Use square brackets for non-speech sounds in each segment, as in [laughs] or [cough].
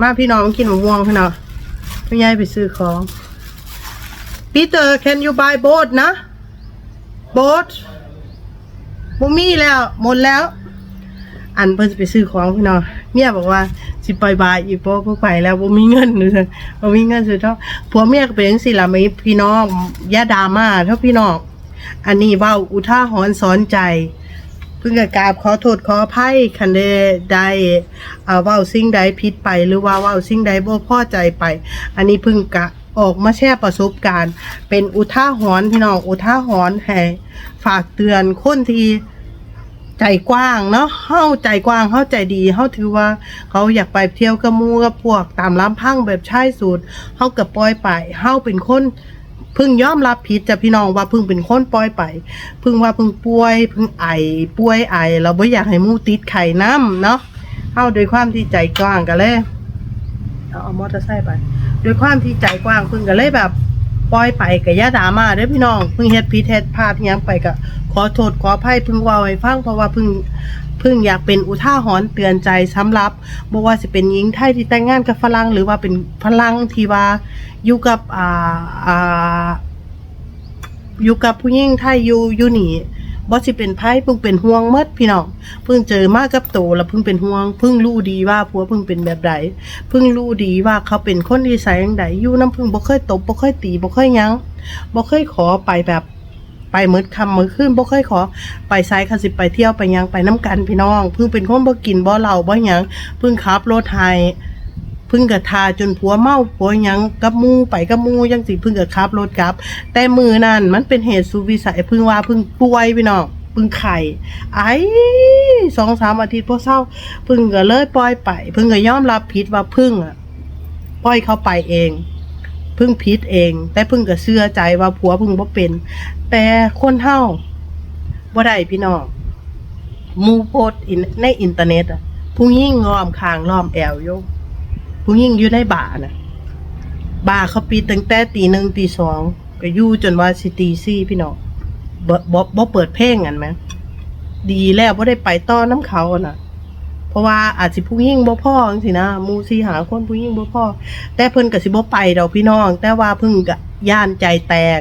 มาพี่น้องกินมูม่วงพี่น้องพี่ยายไปซื้อของ Peter can you buy boat นะ boat บ่มีแล้ว หมดแล้ว อันเพิ่นไปซื้อของพี่น้องเมียบอกว่าสิไปบายอีกบ่บ่ไปแล้วบ่มีเงินเลยบ่มีเงินสุดเท่าผัวเมียก็เป็นจังซี่ล่ะมีพี่น้องย่าดราม่าเท่าพี่น้องอันนี้เว้าอุทาหรณ์สอนใจ เพิ่งกกราบขอโทษขออภัยคันได้ได้อ่าเว้าสิ่งใดผิดไป หรือว่าเว้าสิ่งใดบ่พอใจไป อันนี้เพิ่งกะออกมาแชร์ประสบการณ์ เป็นอุทาหรณ์พี่น้องอุทาหรณ์ให้ฝากเตือนคนที่ใจกว้างเนาะเฮาใจกว้างเฮาใจดีเฮาถือว่าเขาอยากไปเที่ยวกับมูกับพวกตามลำพังแบบชายสูตรเฮาก็ปล่อยไปเฮาเป็นคน พึ่งยอมรับผิดจ้ะพี่น้องว่าพึ่งเป็นคนปล่อยไป พึ่งว่าพึ่งป่วย พึ่งไอป่วยไอเราไม่อยากให้มูติดไข่น้ำเนาะเอาโดวยความที่ใจกว้างกันเลยเอาเอามอเตอร์ไซค์ไปโดวยความที่ใจกว้างพึ่งก็เลยแบบปล่อยไปก็อย่าดามาเด้อพี่น้อง พึ่งเฮ็ดผิดเฮ็ดพลาดยังไปกับ ขอโทษขออภัยพิ่งว้าให้ฟังเพราะว่าพิ่งพิ่งอยากเป็นอุทาหรณ์เตือนใจสำหรับบ่ว่าสิเป็นหญิงไทยที่แต่งงานกับฝรั่งหรือว่าเป็นฝรั่งที่ว่าอยู่กับอ่าอ่าอยู่กับผู้หญิงไทยอยู่อยู่นี่บ่สิเป็นไผเพิ่งเป็นห่วงหมดพี่น้องเพิ่งเจอมากับโตแล้วเพิ่งเป็นห่วงเพิ่งรู้ดีว่าผัวเพิ่งเป็นแบบใดเพิ่งรู้ดีว่าเขาเป็นคนนิสัยอย่างใดอยู่น้ำพึ่งบ่เคยตบบ่เคยตีบ่เคยยังบ่เคยขอไปแบบ ไปมืดคำมือขึ้นบ่เคยขอ ไปไซคันสิไปเที่ยวไปยังไปน้ำกันพี่น้อง เพิ่งเป็นคนบ่กินบ่เหล้าบ่หยังเพิ่งขับรถไฮเพิ่งกะทาจนผัวเมาผัวยังกับมูไปกับมูจังสิเพิ่งกะขับรถกลับ แต่มือนั่นมันเป็นเหตุสุวิสัยเพิ่งว่าเพิ่งป่วยพี่น้องเพิ่งไข่ไอ้สองสามอาทิตย์พอเศร้าเพิ่งก็เลยปล่อยไปเพิ่งก็ยอมรับผิดว่าเพิ่งอะปล่อยเขาไปเอง พิ่งผิดเอง แต่พิ่งก็เชื่อใจว่าผัวพิ่งบ่เป็น แต่คนเฮาบ่ได้พี่น้องมูโพสในอินเทอร์เน็ตอะผู้หญิงล้อมคางล้อมแอวโยผู้หญิงอยู่ในบ่าน่ะบ่าเขาปิดตั้งแต่ตีหนึ่งตีสองก็อยู่จนว่าสิตีสี่พี่น้องบ่บ่เปิดเพลงกันไหมดีแล้วบ่ได้ไปต้อนน้ำเขาอะน่ะ เพราะว่าอาจสิผู้หญิงบ่พ่อจังซี่นะมู่สิหาคนผู้หญิงบ่พ่อแต่เพิ่นก็สิบ่ไปดอกพี่น้อง แต่ว่าเพิ่งก็ย่านใจแตก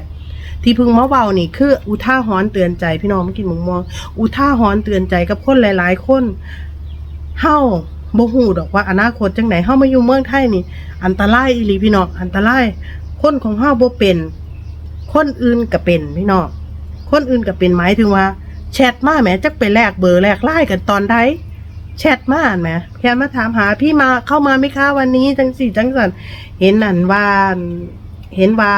ที่เพิ่งมาเว้านี่คือ อุทาหรณ์เตือนใจพี่น้องมากินหมูมองอุทาหรณ์เตือนใจกับคนหลาย ๆ คนเฮาบ่ฮู้ดอกว่าอนาคตจังไดเฮามาอยู่เมืองไทยนี่ อันตรายอีหลีพี่น้องอันตรายคนของเฮาบ่เป็น คนอื่นก็เป็นพี่น้องคนอื่นก็เป็นหมายถึงว่าแชทมาแหมจักไปแลกเบอร์แลกไลน์กันตอนใด แชทมาแหมแค่มาถามหา พี่มาเข้ามาไหมคะวันนี้จังสี่จังสันเห็นนั่นว่าเห็นว่า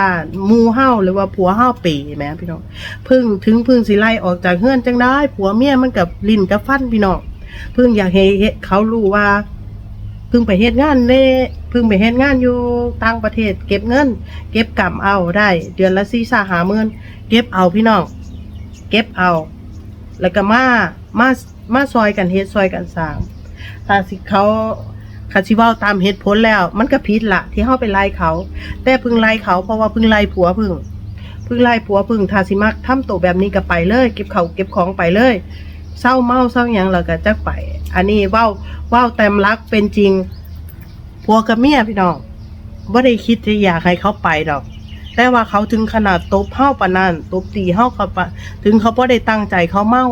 มูเฮาหรือว่าผัวเฮาเป๋แหมพี่น้องพึ่งถึงพึ่งสิไล่ออกจากเฮือนจังได้ ผัวเมียมันกับลิ้นกับฟันพี่น้องพึ่งอยากให้เฮ็ดเขารู้ว่าพึ่งไปเฮ็ดงานเน่พึ่งไปเฮ็ดงานอยู่ต่างประเทศ เก็บเงิน เก็บกำเอาได้ เดือนละสี่สาหาเมื่นเก็บเอาพี่น้องเก็บเอา แล้วก็มามา มาซอยกันเฮ็ดซอยกันสร้างถ้าสิเขาคาสิว้าตามเหตุผลแล้ว มันก็ผิดละที่เฮาไปไล่เขา แต่เพึ่งไล่เขาเพราะว่าเพึ่งไล่ผัวเพึ่งเพึ่งไล่ผัวเพึ่งถ้าสิมักทำตัวแบบนี้ก็ไปเลย เก็บเขาเก็บของไปเลยเศร้าเมาเศร้าหยังแล้วก็จักไป อันนี้เว้าเว้าแต้มรักเป็นจริงผัวกับเมียพี่น้องบ่ได้คิดจะอยากให้เขาไปดอก แต่ว่าเขาถึงขนาดตบเฮาปานนั้นตบตีเฮาเขาปะถึงเขาบ่ได้ตั้งใจเขาเมา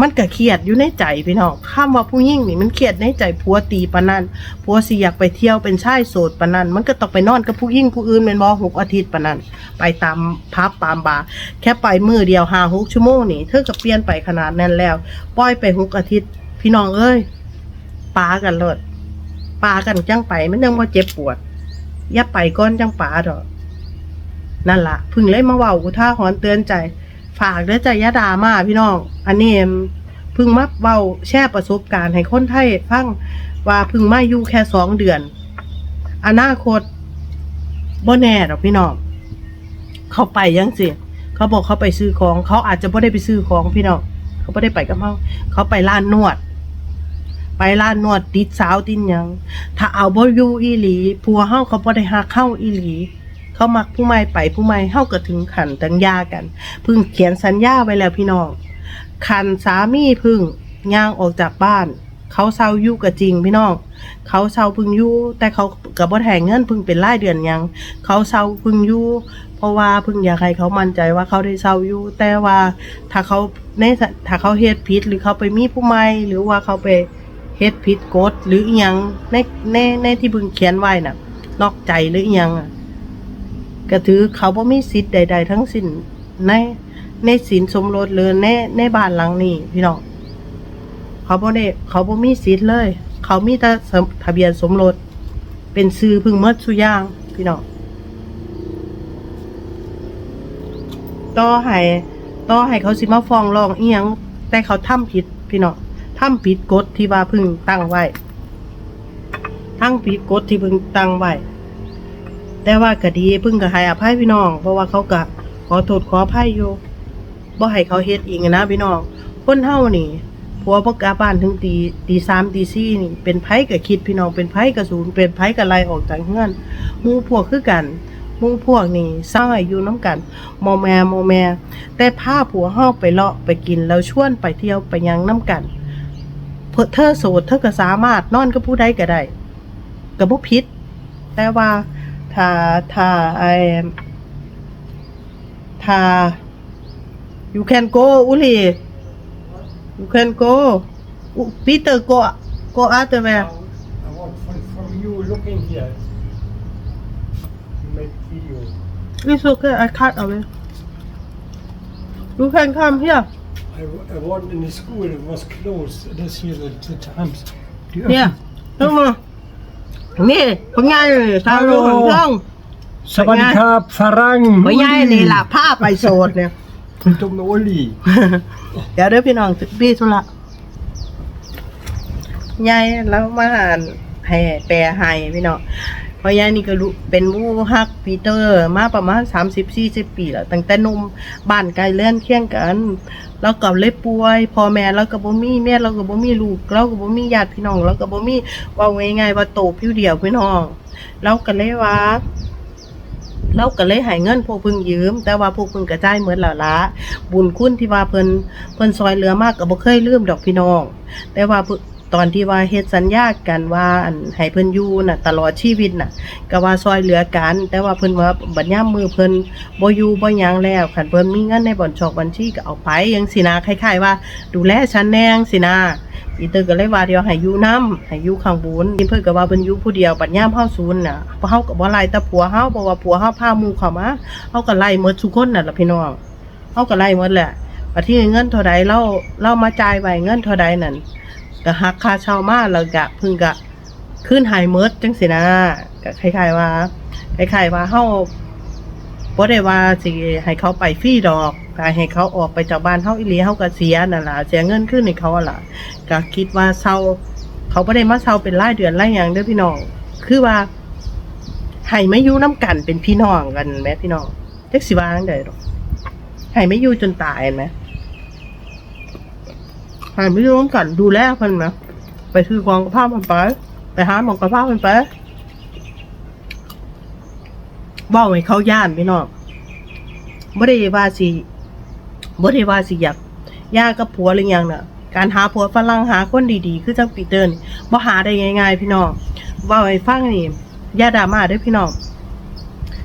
มันก็เครียดอยู่ในใจพี่น้องคำว่าผู้หญิงนี่มันเครียดในใจผัวตีปานนั้นผัวสิอยากไปเที่ยวเป็นชายโสดปานนั้นมันก็ต้องไปนอนกับผู้หญิงผู้อื่นแม่นบ่หกอาทิตย์ปานนั้นไปตามพับตามบาแค่ไปมือเดียว5 6ชั่วโมงนี่เธอก็เปลี่ยนไปขนาดนั้นแล้ว ปล่อยไปหกอาทิตย์ พี่น้องเอ้ยปากันเลยปากันจังไปมันยังบ่าเจ็บปวดอย่าไปก้อนจังปาดอกนั่นละเพึ่งเลยมาเว้าอุท่าหรณ์เตือนใจ ฝากเด้อใจอยาดามาพี่น้อง อันนี้เพึ่งมาเว้าแชร์ประสบการณ์ให้คนไทยฟังว่าเพึ่งมาอยู่แค่สองเดือน อนาคตบ่แน่ดอกพี่น้อง เขาไปยังสิเขาบอกเขาไปซื้อของ เขาอาจจะบ่ได้ไปซื้อของพี่น้อง เขาบ่ได้ไปกับเขาเขาไปร้านนวด ไปร้านนวดติดสาวติดหยัง ถ้าเอาบ่อยู่อีหลี ผัวเฮาเขาบ่ได้ฮักเฮาอีหลี เขามักผู้ใหม่ไปผู้ใหม่เฮาก็ถึงขันตังยากัน พึ่งเขียนสัญญาไว้แล้วพี่น้องคันสามีพึ่งย่างออกจากบ้าน เขาเศร้ายู่ก็จริงพี่น้องเขาเศร้าพึ่งยู่แต่เขากับบ่แทงเงินพึ่งเป็นรายเดือนยัง เขาเศร้าพึ่งยู่เพราะว่าพึ่งอยากให้เขามั่นใจว่าเขาได้เศร้ายู่แต่ว่าถ้าเขาในถ้าเขาเฮ็ดผิดหรือเขาไปมีผู้ใหม่หรือว่าเขาไปเฮ็ดผิดกฎหรืออยังในในในที่พึ่งเขียนไว้น่ะ นอกใจหรืออยังอะ ก็ถือเขาบ่มีสิทธิ์ใด ๆ ทั้งสิ้นในในสินสมรสหรือในในบ้านหลังนี้พี่น้องเขาบ่ได้เขาบ่มีสิทธิ์เลย เขามีแต่ทะเบียนสมรสเป็นซื้อพึ่งหมดสุย่างพี่น้องต่อให้ต่อให้เขาสิมาฟ้องร้องอีหยังแต่เขาทำผิดพี่น้องทำผิดกฎที่ว่าพึ่งตั้งไว้ ทั้งผิดกฎที่พึ่งตั้งไว้ แต่ว่าก็ดีพึ่งก็ให้อภัยพี่น้อง เพราะว่าเขาก็ขอโทษขออภัยอยู่บ่ให้เขาเฮ็ดอีกนะพี่น้อง คนเฮานี่ผัวบ่กลับบ้านถึงตีตีสามตีสี่นี่ เป็นไผก็คิดพี่น้องเป็นไผก็สูญเป็นไผก็ไล่ออกจากเฮือนมู่พวกคือกันมู่พวกนี่สร้างอายุน้ำกันมอแมมอแม แต่พาผัวเฮาไปเลาะไปกินแล้วชวนไปเที่ยวไปยังน้ำกันเพื่อเธอโสดเธอก็สามารถนอนกับผู้ใดก็ได้ก็บ่ผิดแต่ว่า ถ้าถ้าไอถ้า you can go อุลี you can go U- Peter go go other way I want from, from you looking here. You make video. it's okay I cut away you can come here I, I want in the school, it was closed. This here, the, the times. The เ นี่ยต้องมานี่พงไงทางลงทาง Sawadikap, Farang. พงไงนี่ล่ะผ้าไปโสดเนี่ย Kuntum Oli. เดี๋ยวเด้อพี่น้องพี่ธุระยายแล้วมาอ่านให้แปลให้พี่น้องเพราะยายนี่ก็รู้เป็นหมู่ฮักปีเตอร์ มาประมาณสามสิบสี่สิบปีแล้วตั้งแต่หนมบ้านไกลเลื่อนเคียงกัน เราก็เลยป่วยพ่อแม่เราก็บ่มีแม่เราก็บ่มีลูกเราก็บ่มีญาติพี่น้องเราก็บ่มีว่าง่ายๆว่าโตผิวเดียวพี่น้องเราก็เลยว่าเราก็เลยให้เงินพวกพึ่งยืม แต่ว่าพวกพึ่งกระจายเหมือนหละละบุญคุณที่ว่าเพิ่นเพิ่นซอยเหลือมากก็บ่เคยลืมดอกพี่น้อง แต่ว่าเพิ่น ตอนที่ว่าเฮ็ดสัญญากันว่าอันให้เพิ่นอยู่น่ะ ตลอดชีวิตน่ะก็ว่าซอยเหลือกัน แต่ว่าเพิ่นว่าบัดยามมือเพิ่นบ่อยู่บ่หยังแล้วคันเพิ่นมีเงินในบ่อนชอกบัญชีก็เอาไปจังซี่นะคล้าย ๆ ว่า ดูแลฉันแนงซี่นะอีเตอร์ก็เลยว่าเดียวให้อยู่นํให้อยู่ข้างบนเพิ่นก็ว่าเพิ่นอยู่ผู้เดียวบัดยามเฮาศูนย์น่ะเฮาก็บ่ไล่แต่ผัวเฮาเพราะว่าผัวเฮาพาหมู่เข้ามาเฮาก็ไล่หมดทุกคนน่ะล่ะพี่น้องเฮาก็ไล่หมดแหละบัดที่เงินเท่าใดเราเรามาจ่ายไว้เงินเท่าใดนั่น ก็หักค่าเช่ามาแล้วก็เพิ่งก็ขึ้นไฮเมิร์ดจังสินะก็คล้ายๆว่าคล้ายๆว่าเฮาบ่ได้ว่าสิให้เขาไปฟรีดอกก็ให้เขาออกไปจากบ้านเฮาอีหลีเฮาก็เสียนั่นล่ะเสียเงินขึ้นให้เขาล่ะก็คิดว่าเช่าเขาบ่ได้มาเช่าเป็นรายเดือนรายหยังเด้อพี่น้องคือว่าให้ไม่อยู่น้ำกันเป็นพี่น้องกันแหมพี่น้องจักสิว่าจังไดดอกให้ไม่อยู่จนตายเห็นไหม หายไม่รู้กันดูแลเพิ่นนะไปซื้อของกับผ้ามันไป ไปหาหมองกับผ้ามันไปบอกให้เขาย่านพี่น้องบ่ได้ว่าสิบ่ได้ว่าสิอยากยากับผัวหรือยังน่ะ การหาผัวฝรั่งหาคนดีๆ คือจังปีเตอร์นี่บ่หาได้ง่ายๆ พี่น้องว่าให้ฟังนี่ย่าดราม่าด้อพี่น้อง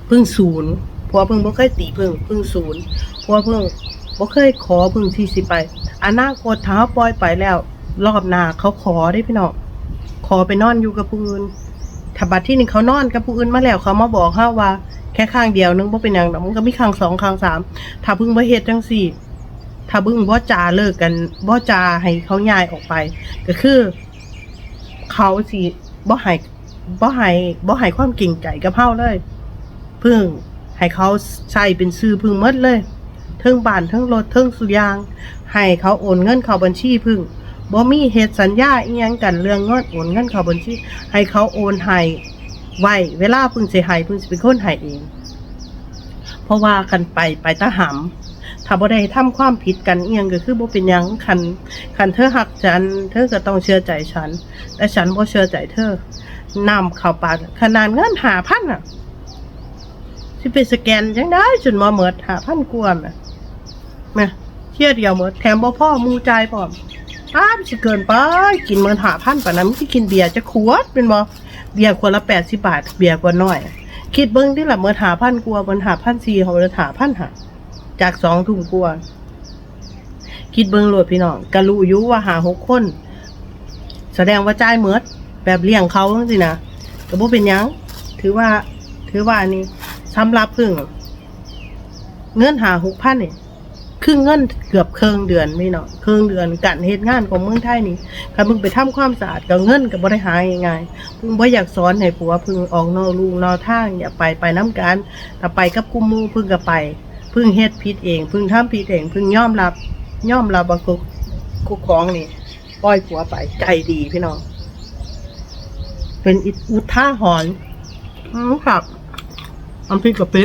พิ่งศูนย์ผัวพิ่งบ่เคยตีพิ่งพิ่งศูนย์ผัวพิ่งบ่เคยขอพิ่งที่สิไป อนาคตถ้าเขาปล่อยไปแล้ว รอบหน้าเขาขอได้พี่น้องขอไปนอนอยู่กับผู้อื่นถ้าบัดที่หนี่งเขานอนกับผู้อื่นมาแล้วเขามาบอกเฮาว่า แค่ข้างเดียวนึงบ่าเป็นหยังดอกมันก็มีข้างสองข้างสามถ้าพิ่งบ่เฮ็ดจังซี่ ถ้าพิ่งบ่จาเลิกกันบ่จาให้เขาย้ายออกไป ก็คือ เขาสิบ่ให้บ่ให้บ่ให้ความเก่งใจกับเฮาเลยพิ่งให้เขาใช้เป็นซื้อพึ่งมดเลย เทิงบ้านเทิงรถเทิงสุยาง ให้เขาโอนเงินเข้าบัญชีพึ่งบ่มีเฮ็ดสัญญาอีหยังกันเรื่องเงินโอนเงินเข้าบัญชี ให้เขาโอนให้ไว้เวลาพึ่งสิให้พึ่งสิเป็นคนให้เอง เพราะว่ากันไปไปตะหำถ้าบ่ได้ทำความผิดกันเอียงก็คือบ่เป็นหยังคันคันเธอหักฉัน เธอก็ต้องเชื่อใจฉัน แต่ฉันบ่เชื่อใจเธอนำเข้าปากขนาดเงิน5,000อะสิไปสแกนจังได้จนมาเมิดหาพันกว่าแม่แม่เที่ยเดียวเมิดแถมบ่พ่อมูใจ่ายพร้อมอ้าวสิเกินไป กินเมือนหาพันป่านนั้นที่กินเบียร์จะขวดเป็นบ่เบียร์ขวดละแปดสิบบาท เบียร์กว่าน้อย คิดเบิ้งที่หละเมื่อหาพันกลัวเมื่อหาพันสี่เขาเลยหาพันหาจากสองถุงกลัวคิดเบิ้งโหลดพี่น้องกะรู้อยู่ว่าหาหกคน แสดงว่าจ่ายเมิดแบบเลี้ยงเขาสินะก็บ่เป็นยัง ถือว่า ถือว่าอันนี้สำหรับพึ่ง เงินหาหกพันเนี่ย คือเงินเกือบเครึ่งเดือนไม่เนาะเครึ่งเดือนการเหตุงานของเมืองไทยนี่ถ้ามึงไปทำความสะอาดกับเงินกับบริหารง่ายๆพึ่งบ่อยากสอนให้ผัวพึ่งออกนอกลูกนอกทางอย่าไปไปน้ำกันถ้าไปกับกุมหมูพึ่งก็ไป พึ่งเฮ็ดผิดเอง พึ่งทำผิดเอง พึ่งยอมรับยอมรับว่ากุกกุกของนี่ปล่อยผัวไปใจดีพี่น้องเป็นอุท่าหอนธ์อืมครับน้ำพริกกะปิ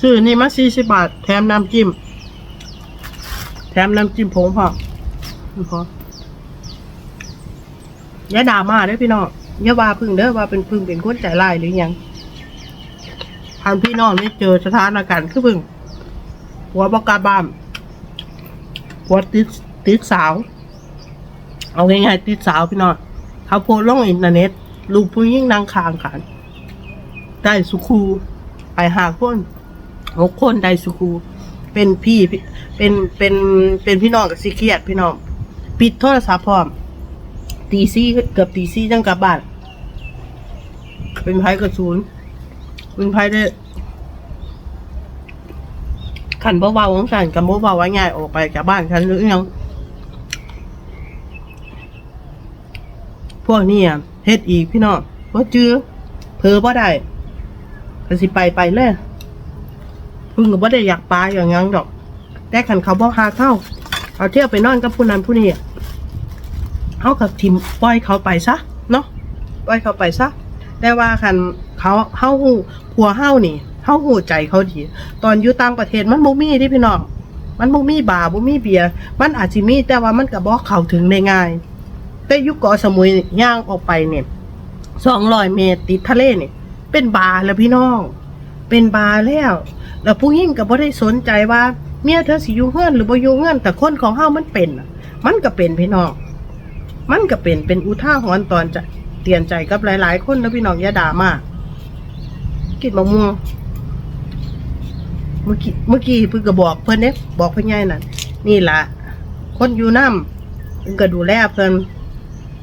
ชื่อนี่มาสี่สิบบาท แถมน้ำจิ้ม ถมน้ำจิ้มผงพอนี่พออย่าด่ามาเด้อพี่น้องอย่าว่าพึ่งเด้อว่าเป็นพึ่งเป็นคนใจร้ายหรือหยังทานพี่น้องไม่เจอสถานการณ์คือพึ่งหัวบอกกล้าบ้ามหัวติดติดสาว เอาง่ายๆติดสาวพี่น้องเขาโพสต์ลงอินเทอร์เน็ตลูกผู้ยิ่งนางคางขันได้สุคูไปหาคนหกคนได้สุคูเป็นพี่พี่ เป็นเป็นเป็นพี่น้องกับซีเครียดพี่น้องปิดโทรศัพท์พร้อมตีซี่เกือบตีซี่จังกลับบ้านเป็นไพ่กระสุนเป็นไพ่ได้ขันเบาๆของฉันกับเบาๆว่าง่ายออกไปจากบ้านฉันหรือยังพวกนี้อะเฮ็ดอีกพี่น้องว่าจื้อเพอบ่ได้ก็สิไปไปเลยพึ่งก็บ่ได้อยากปลาอย่างงั้นดอก แต่ขันเขาบ่หาเข้าเอาเที่ยวไปนอนกับผู้นั้นผู้นี้เขากับทีมปล่อยเขาไปซะเนาะปล่อยเขาไปซะแต่ว่าคันเขาเฮาหูผัวเฮานี่เฮาหูใจเขาดี ตอนอยู่ต่างประเทศมันบ่มีที่พี่น้องมันบ่มีบาบ่มีเบียร์มันอาจสิมีแต่ว่ามันก็บ่เข้าถึงได้ง่าย แต่ยุคเกาะสมุยย่างออกไปเนี่ยสองร้อยเมตรติดทะเลเนี่ยเป็นบาแล้วพี่น้อง เป็นบาแล้ว แล้วผู้หญิงก็บ่ได้สนใจว่าเมียเธอสิอยู่เฮือนหรือบ่อยู่เฮือนแต่คนของเฮามันเป็นน่ะมันก็เป็นพี่น้องมันก็เป็นเป็นอุท่าหรณ์ตอนจะเตือนใจกับหลาย ๆ คนนะพี่น้องอย่าด่ามากินมะม่วงเมื่อกี้เมื่อกี้เพิ่งก็บอกเพิ่อนเนี่ยบอกเพิ่อนใหญ่นั่นนี่ละคนอยู่น้ำเพิ่นก็ดูแลเพิ่อน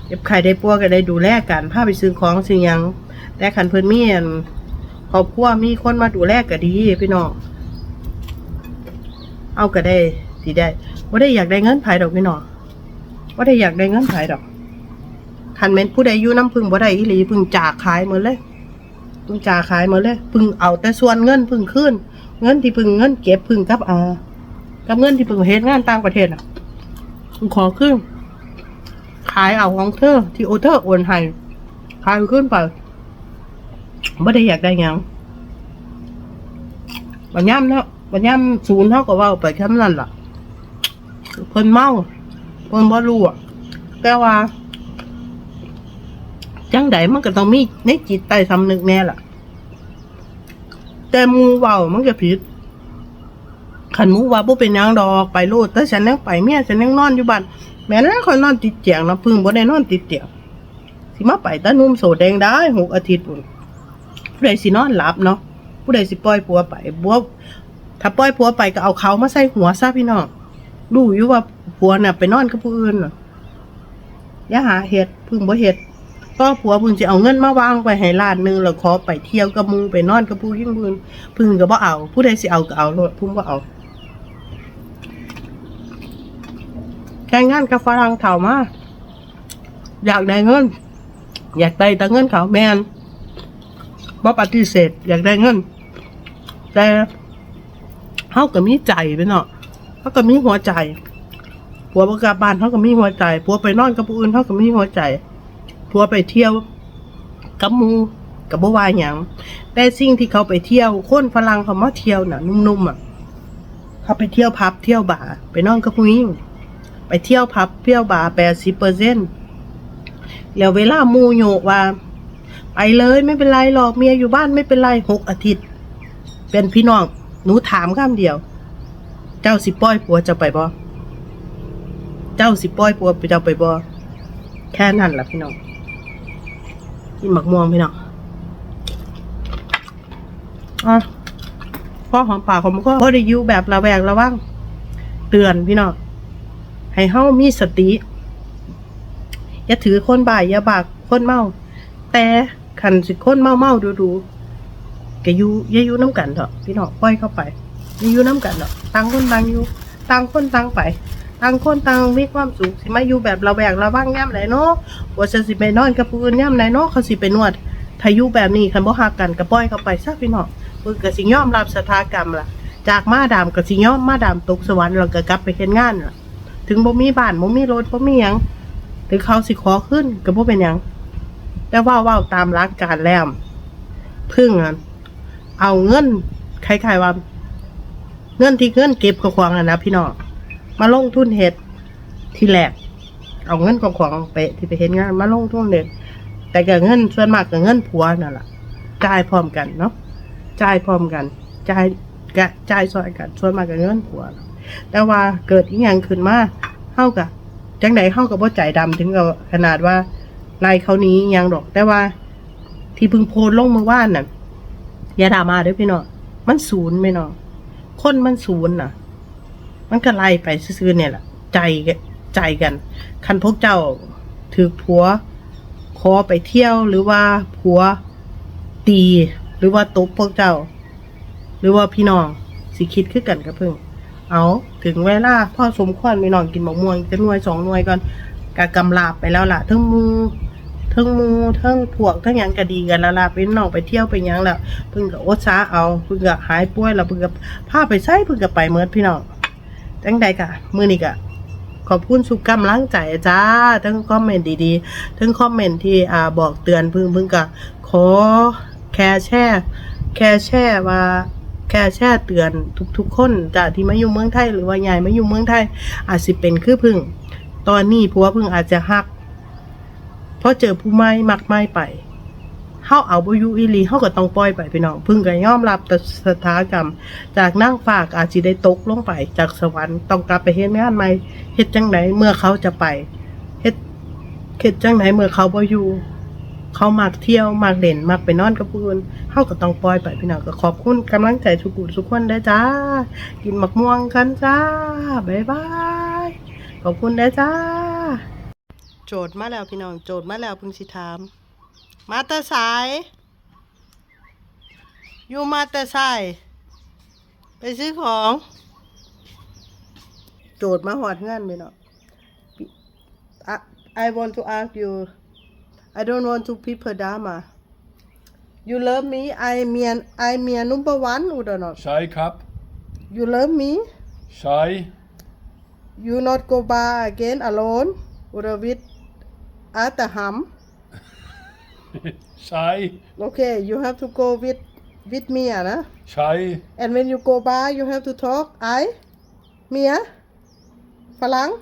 เก็บไข่ได้ปัวก็ได้ดูแลกันพาไปซื้อของซื้อยังแต่ขันเพิ่อนมีอันครอบครัวมีคนมาดูแลก็ดีพี่น้อง เอาก็ได้สิได้ว่าได้อยากได้เงินไผดอกพี่น้องว่าได้อยากได้เงินไผดอกคันแม่นผู้ใดอยู่น้ำพึ่งบ่ได้อีหลีพึ่งจากขายหมดเลยพึ่งจากขายหมดเลยพึ่งเอาแต่ส่วนเงินพึ่งขึ้นเงินที่พึ่งเงินเก็บพึ่งกับอากับเงินที่พึ่งเฮ็ดงานต่างประเทศอะพึ่งขอขึ้นขายเอาของเธอที่โอเธอโอนให้ขายขึ้นไปไม่ได้อยากได้ยังบัญญัติเนาะบัญญัติศูนย์เท่ากับว่าไปแค่นั้นล่ะเพิ่นเมาเพิ่นบ่รู้อะแต่ว่า จังใดมันก็ต้องมีในจิตใต้สำนึกแน่ล่ะ แต่หมูเว้ามันก็ผิดขันมูว่าบ่เป็นยังดอกไปโลดแต่ฉันยังไปเมียฉันยังนอนอยู่บ้านแม่นคอยนอนติดเตียงนะพึ่งบ่ได้นอนติดเตียงสิมาไปตานุ่มโสดแดงได้หกอาทิตย์พุ่นผู้ใดสินอนหลับเนาะผู้ใดสิปล่อยผัวไปบัว ถ้าปล่อยผัวไปก็เอาเขามาใส่หัวซะพี่น้องรู้อยู่ว่าผัวน่ะไปนอนกับผู้อื่นอย่าหาเฮ็ดพึ่งบ่เฮ็ดก็ผัวพึ่งสิเอาเงินมาวางไว้ให้ล้านหนึงแล้วขอไปเที่ยวกับหมูไปนอนกับผู้ยิ่งพึ่งพึ่งก็บ่เอา ผู้ใดสิเอาก็เอาโลดพึ่งบ่เอาแข่งงานกับฝรั่งเถ่ามาอยากได้เงิน อยากได้แต่เงินเขาแมนบ่ปฏิเสธอยากได้เงินแต่ เขาก็มีใจไปเนาะเขาก็มีหัวใจผัวประกลับบ้านเขาก็มีหัวใจผัวไปนอนกับผู้อื่นเขาก็มีหัวใจผัวไปเที่ยวกับมูกับบ่วาหยังแต่สิ่งที่เขาไปเที่ยวคนฝรั่งเขามาเที่ยวน่ะนุ่มๆอะเขาไปเที่ยวพับเที่ยวบาร์ไปนอนกับผู้หญิงไปเที่ยวพับเที่ยวบาร์แปดสิบเปอร์เซ็นต์แล้วเวลามูโยว่า ไปเลยไม่เป็นไรหรอกเมียอยู่บ้านไม่เป็นไรหกอาทิตย์ เป็นพี่น้อง หนูถามคำเดียว เจ้าสิป้อยผัวจะไปบ่เจ้าสิปล่อยปัวไปเจ้าไปบ่แค่นั้นล่ะพี่น้องกินหมักม่วงพี่น้องอะพ่อหอมปากผมก็พอได้อยู่แบบระแวงระวังเตือนพี่น้องให้เฮามีสติ อย่าถือคนบ่ายอย่าบากคนเมา แต่ขันสิคนเมาเมาดูดู ก็อยู่อย่าอยู่น้ำกันเถอะพี่น้องปล่อยเข้าไปอย่าอยู่น้ำกันเถอะต่างคนต่างอยู่ต่างคนต่างไปต่างคนต่างมีความสุขสิมาอยู่แบบเระแวงระวังย่ำไหนเนาะว่าจะสิไปนอนกับผู้อื่นย่ำไหนเนาะเขาสิไปนวดถ้าอยู่แบบนี้คันบ่ฮักกันก็ปล่อยเข้าไปซะพี่น้องเพิ่นก็สิยอมรับสถากรรมล่ะ จากมาดามก็สิยอมมาดามตกสวรรค์แล้วก็กลับไปเฮ็ดงานล่ะ ถึงบ่มีบ้านบ่มีรถบ่มีหยังถึงเขาสิขอขึ้นก็บ่เป็นหยังแต่ว่าว่าตามหลักการแล้วพึ่งอะ เอาเงินคล้ายๆว่า เงินที่เงินเก็บกับควางอะนะพี่น้องมาลงทุนเฮ็ดที่แรกเอาเงินของควางไปที่ไปเฮ็ดงานมาลงทุนเฮ็ดแต่กับเงินส่วนมากกับเงินผัวนั่นแหละจ่ายพร้อมกันเนาะจ่ายพร้อมกันจ่ายกะจ่ายซอยกันส่วนมากกับเงินผัว แต่ว่าเกิดอีหยังขึ้นมาเฮากับจังไดเฮากับบ่ใจดำถึงกับขนาดว่าไล่เขานี้ยังดอก แต่ว่าที่พึ่งโพสต์ลงเมื่อวานน่ะ อย่าด่ามาเด้อพี่น้องมันศูนย์ไหมน้องคนมันศูนย์น่ะ มันก็ไล่ไปซื่อๆเนี่ยแหละใจใจกันคันพวกเจ้าถือผัวขอไปเที่ยวหรือว่าผัวตี หรือว่าตบพวกเจ้า หรือว่าพี่น้องสิคิดคือกันกับเพิ่งเอาถึงเวลาพ่อสมควรมีน้องกินหมกม่วงจะหน่วยสองหน่วยก่อนกะกำลาบไปแล้วล่ะทั้งหมู ทั้งมูทั้งพวกทั้งยังก็ดีกันแล้วล่ะเป็นน้องไปเที่ยวไปยังแล้วเพิ่งก็อดซาเอาเพิ่งก็หายป่วยแล้วเพิ่งก็พาไปใช้เพิ่งก็ไปเมิดพี่น้องจังใดกะมือนี้กะขอบคุณสุกำลังใจจ้า ทั้งคอมเมนต์ดีๆ ทั้งคอมเมนต์ที่อ่าบอกเตือนเพึ่งเพึ่งกะขอแคร์แช่แคร์แช่ว่าแค่แช่เตือนทุกๆคนจากที่มาอยู่เมืองไทยหรือว่าใหญ่มาอยู่เมืองไทย อาจสิเป็นคือพึ่ง ตอนนี้ผัวพึ่งอาจจะหัก พราะเจอผู้ไม่มักไม่ไปเฮาเอาบอยูอีลีเฮาก็ต้องปล่อยไปพี่น้องพึ่งก็ยอมรับแต่สถานกรรม จากนั่งฝากอาจสิได้ตกลงไป จากสวรรค์ต้องกลับไปเฮ็ดงานใหม่เฮ็ดจังไหนเมื่อเขาจะไปเฮ็ดเฮ็ดจังไหนเมื่อเขาบอยูเขามักเที่ยวมักเด่นมักไปนอนกับผู้อื่นเฮาก็ต้องปล่อยไปพี่น้องก็ขอบคุณกำลังใจทุกคนทุกคนได้จ้า กินมักม่วงกันจ้าบ๊ายบายขอบคุณได้จ้า จทย์มาแล้วพี่น้องโจทย์มาแล้วเพิ่งสิถาม มาแต่สายอยู่มาแต่สายไปซื้อของ โจทย์มาหอดเงื่อนพี่น้อง I I want to ask you I don't want to people drama. You love me. I mean, I mean number one or not? Shy cup. You love me. Shy. You not go bar again alone or at the hump. [laughs] Sai. Okay, you have to go with with Mia, nah? Sai. And when you go by, you have to talk. I, Mia, Falang,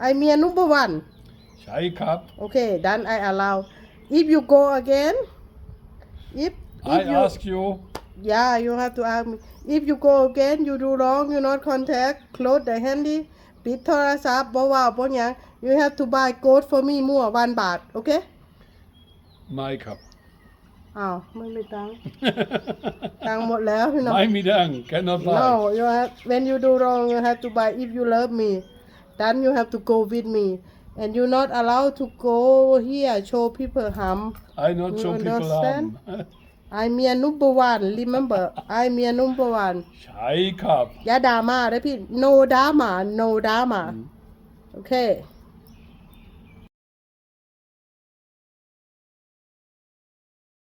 I Mia number one. Sai cup. Okay, then I allow. If you go again, if, if I you, ask you. Yeah, you have to ask me. If you go again, you do wrong, you not contact, close the handy. ปิดโทรศัพท์บ่ว่าบ่หยัง you have to buy gold for me มั่ววันบาท โอเค My cup. อ้าวไม่มีตังค์ตังค์หมดแล้วพี่น้อง My midang. Cannot buy. No, you have when you do wrong, you have to buy. If you love me, then you have to go with me, and you not allowed to go here show people harm. I not You show people understand? [laughs] harm. I m e a number one. Remember, I m e a number one. Shy cup. อย่าดราม่าได้พี่ no drama no drama โอเค